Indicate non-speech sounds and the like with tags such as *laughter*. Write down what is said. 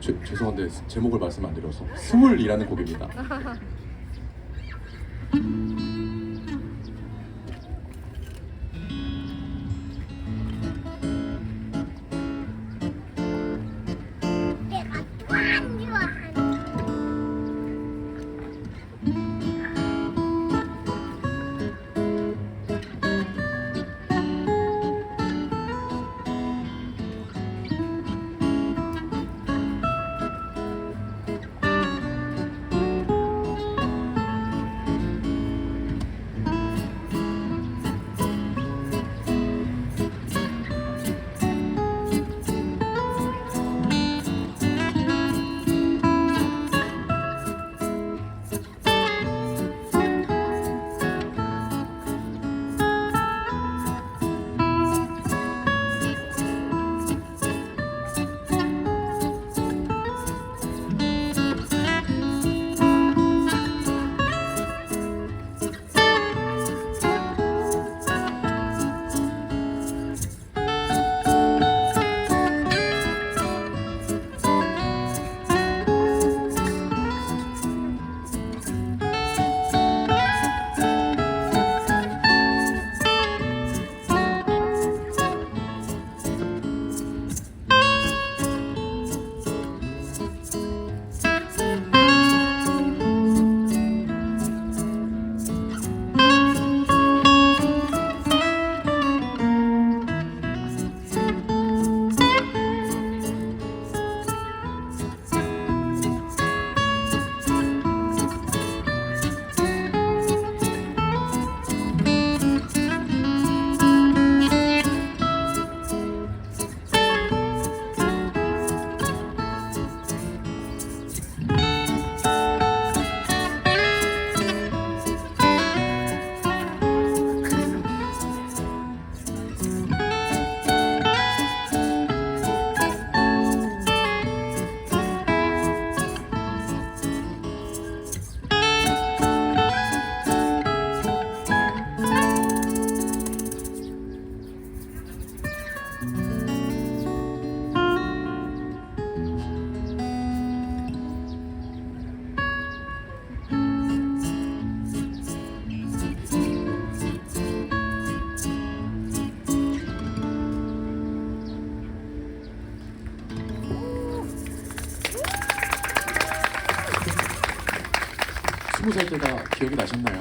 죄, 죄송한데 제목을 말씀 안 드려서 스물이라는 곡입니다. *laughs* 스무 살 때가 기억이 나셨나요?